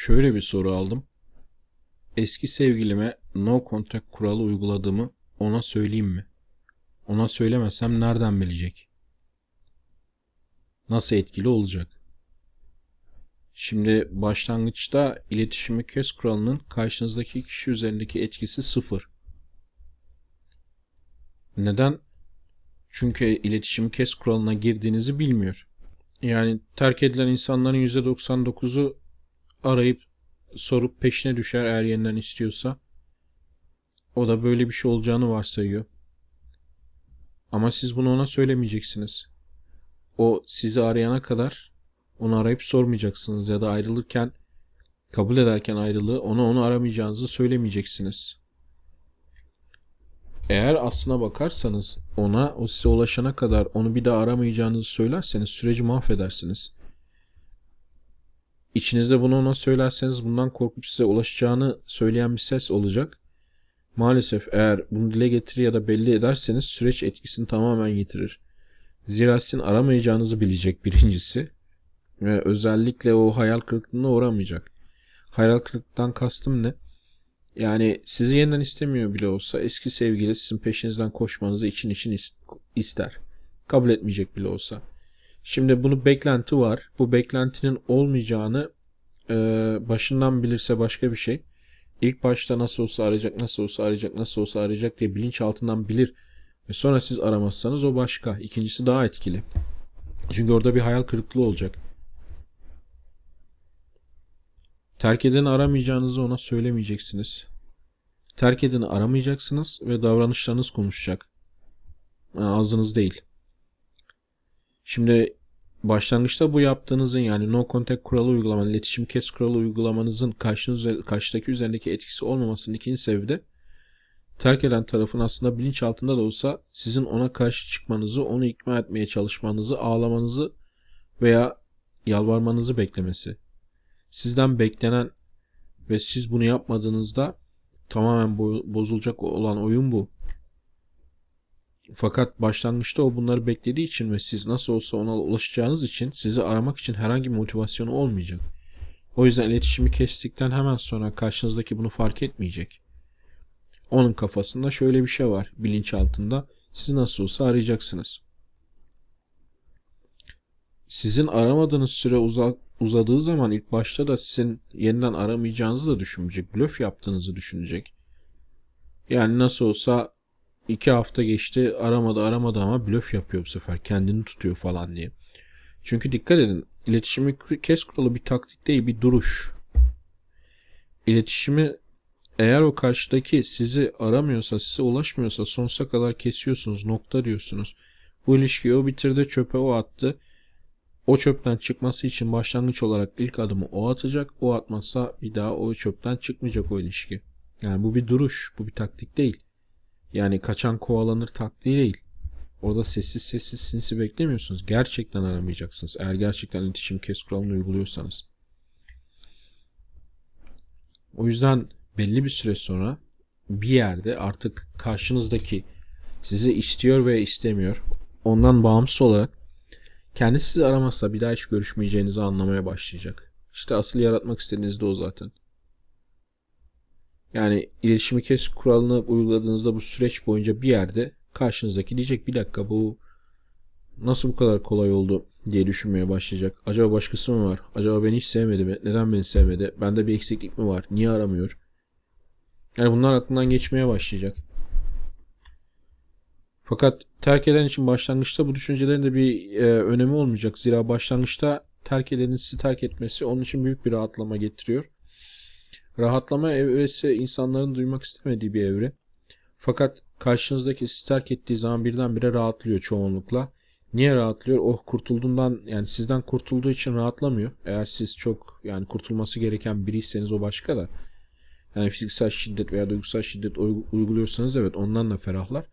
Şöyle bir soru aldım. Eski sevgilime no contact kuralı uyguladığımı ona söyleyeyim mi? Ona söylemesem nereden bilecek? Nasıl etkili olacak? Şimdi başlangıçta iletişimi kes kuralının karşınızdaki kişi üzerindeki etkisi sıfır. Neden? Çünkü iletişimi kes kuralına girdiğinizi bilmiyor. Yani terk edilen insanların %99'u arayıp sorup peşine düşer eğer yeniden istiyorsa. O da böyle bir şey olacağını varsayıyor. Ama siz bunu ona söylemeyeceksiniz. O sizi arayana kadar onu arayıp sormayacaksınız ya da ayrılırken kabul ederken ayrılığı ona onu aramayacağınızı söylemeyeceksiniz. Eğer aslına bakarsanız ona o size ulaşana kadar onu bir daha aramayacağınızı söylerseniz süreci mahvedersiniz. İçinizde bunu ona söylerseniz bundan korkup size ulaşacağını söyleyen bir ses olacak. Maalesef eğer bunu dile getirir ya da belli ederseniz süreç etkisini tamamen yitirir. Zira sizin aramayacağınızı bilecek birincisi ve özellikle o hayal kırıklığına uğramayacak. Hayal kırıklıktan kastım ne? Yani sizi yeniden istemiyor bile olsa eski sevgili sizin peşinizden koşmanızı için için ister. Kabul etmeyecek bile olsa. Şimdi bunu beklenti var. Bu beklentinin olmayacağını e, başından bilirse başka bir şey. İlk başta nasıl olsa arayacak, nasıl olsa arayacak, nasıl olsa arayacak diye bilinç altından bilir. Ve sonra siz aramazsanız o başka. İkincisi daha etkili. Çünkü orada bir hayal kırıklığı olacak. Terk edeni aramayacağınızı ona söylemeyeceksiniz. Terk edeni aramayacaksınız ve davranışlarınız konuşacak. Ağzınız değil. Şimdi başlangıçta bu yaptığınızın yani no contact kuralı uygulamanın, iletişim kes kuralı uygulamanızın karşınız, karşıdaki üzerindeki etkisi olmamasının ikinci sebebi de terk eden tarafın aslında bilinç altında da olsa sizin ona karşı çıkmanızı, onu ikna etmeye çalışmanızı, ağlamanızı veya yalvarmanızı beklemesi. Sizden beklenen ve siz bunu yapmadığınızda tamamen bozulacak olan oyun bu. Fakat başlangıçta o bunları beklediği için ve siz nasıl olsa ona ulaşacağınız için sizi aramak için herhangi bir motivasyonu olmayacak. O yüzden iletişimi kestikten hemen sonra karşınızdaki bunu fark etmeyecek. Onun kafasında şöyle bir şey var bilinç altında. Siz nasıl olsa arayacaksınız. Sizin aramadığınız süre uzak, uzadığı zaman ilk başta da sizin yeniden aramayacağınızı da düşünecek. Blöf yaptığınızı düşünecek. Yani nasıl olsa iki hafta geçti aramadı aramadı ama blöf yapıyor bu sefer. Kendini tutuyor falan diye. Çünkü dikkat edin iletişimi kes kuralı bir taktik değil bir duruş. İletişimi eğer o karşıdaki sizi aramıyorsa, size ulaşmıyorsa sonsuza kadar kesiyorsunuz, nokta diyorsunuz. Bu ilişkiyi o bitirdi, çöpe o attı. O çöpten çıkması için başlangıç olarak ilk adımı o atacak. O atmazsa bir daha o çöpten çıkmayacak o ilişki. Yani bu bir duruş, bu bir taktik değil. Yani kaçan kovalanır taktiği değil. Orada sessiz sessiz sinsi beklemiyorsunuz. Gerçekten aramayacaksınız. Eğer gerçekten iletişim kes kuralını uyguluyorsanız. O yüzden belli bir süre sonra bir yerde artık karşınızdaki sizi istiyor ve istemiyor. Ondan bağımsız olarak kendisi sizi aramazsa bir daha hiç görüşmeyeceğinizi anlamaya başlayacak. İşte asıl yaratmak istediğiniz de o zaten. Yani iletişimi kes kuralını uyguladığınızda bu süreç boyunca bir yerde karşınızdaki diyecek bir dakika bu nasıl bu kadar kolay oldu diye düşünmeye başlayacak. Acaba başkası mı var? Acaba beni hiç sevmedi mi? Neden beni sevmedi? Bende bir eksiklik mi var? Niye aramıyor? Yani bunlar aklından geçmeye başlayacak. Fakat terk eden için başlangıçta bu düşüncelerin de bir e, önemi olmayacak. Zira başlangıçta terk edenin sizi terk etmesi onun için büyük bir rahatlama getiriyor. Rahatlama evresi insanların duymak istemediği bir evre. Fakat karşınızdaki sizi terk ettiği zaman birdenbire rahatlıyor çoğunlukla. Niye rahatlıyor? Oh kurtulduğundan yani sizden kurtulduğu için rahatlamıyor. Eğer siz çok yani kurtulması gereken biriyseniz o başka da. Yani fiziksel şiddet veya duygusal şiddet uyguluyorsanız evet ondan da ferahlar.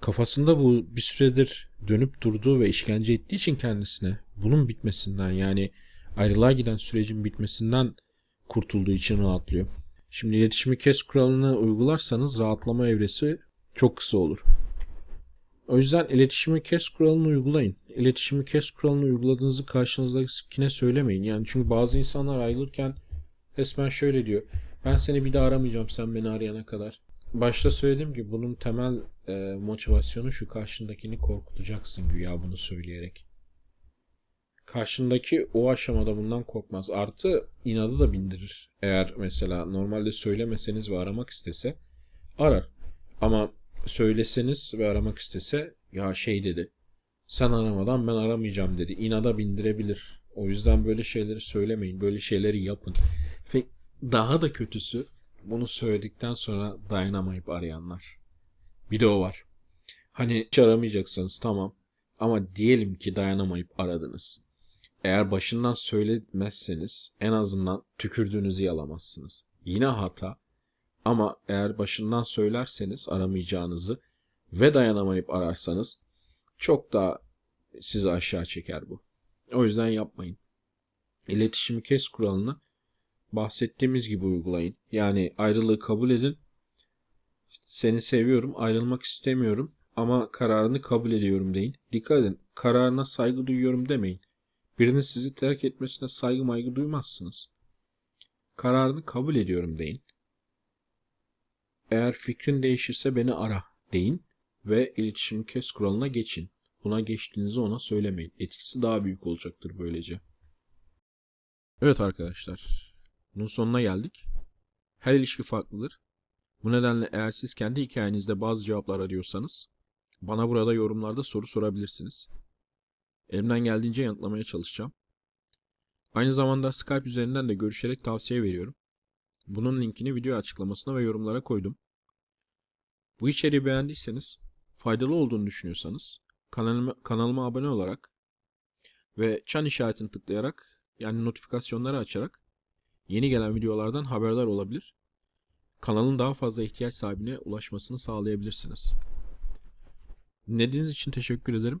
Kafasında bu bir süredir dönüp durduğu ve işkence ettiği için kendisine bunun bitmesinden yani ayrılığa giden sürecin bitmesinden kurtulduğu için rahatlıyor. Şimdi iletişimi kes kuralını uygularsanız rahatlama evresi çok kısa olur. O yüzden iletişimi kes kuralını uygulayın. İletişimi kes kuralını uyguladığınızı karşınızdakine söylemeyin. Yani çünkü bazı insanlar ayrılırken Resmen şöyle diyor. Ben seni bir daha aramayacağım sen beni arayana kadar. Başta söylediğim gibi bunun temel e, motivasyonu şu karşındakini korkutacaksın güya bunu söyleyerek. Karşındaki o aşamada bundan korkmaz. Artı inadı da bindirir. Eğer mesela normalde söylemeseniz ve aramak istese arar. Ama söyleseniz ve aramak istese ya şey dedi. Sen aramadan ben aramayacağım dedi. İnada bindirebilir. O yüzden böyle şeyleri söylemeyin. Böyle şeyleri yapın. Ve daha da kötüsü bunu söyledikten sonra dayanamayıp arayanlar. Bir de o var. Hani hiç aramayacaksınız tamam. Ama diyelim ki dayanamayıp aradınız. Eğer başından söylemezseniz en azından tükürdüğünüzü yalamazsınız. Yine hata. Ama eğer başından söylerseniz aramayacağınızı ve dayanamayıp ararsanız çok daha sizi aşağı çeker bu. O yüzden yapmayın. İletişimi kes kuralını bahsettiğimiz gibi uygulayın. Yani ayrılığı kabul edin. Seni seviyorum, ayrılmak istemiyorum ama kararını kabul ediyorum deyin. Dikkat edin, kararına saygı duyuyorum demeyin. Birinin sizi terk etmesine saygı maygı duymazsınız. Kararını kabul ediyorum deyin. Eğer fikrin değişirse beni ara deyin ve iletişim kes kuralına geçin. Buna geçtiğinizi ona söylemeyin. Etkisi daha büyük olacaktır böylece. Evet arkadaşlar. Bunun sonuna geldik. Her ilişki farklıdır. Bu nedenle eğer siz kendi hikayenizde bazı cevaplar arıyorsanız bana burada yorumlarda soru sorabilirsiniz. Elimden geldiğince yanıtlamaya çalışacağım. Aynı zamanda Skype üzerinden de görüşerek tavsiye veriyorum. Bunun linkini video açıklamasına ve yorumlara koydum. Bu içeriği beğendiyseniz, faydalı olduğunu düşünüyorsanız kanalıma, kanalıma abone olarak ve çan işaretini tıklayarak yani notifikasyonları açarak yeni gelen videolardan haberdar olabilir. Kanalın daha fazla ihtiyaç sahibine ulaşmasını sağlayabilirsiniz. Dinlediğiniz için teşekkür ederim.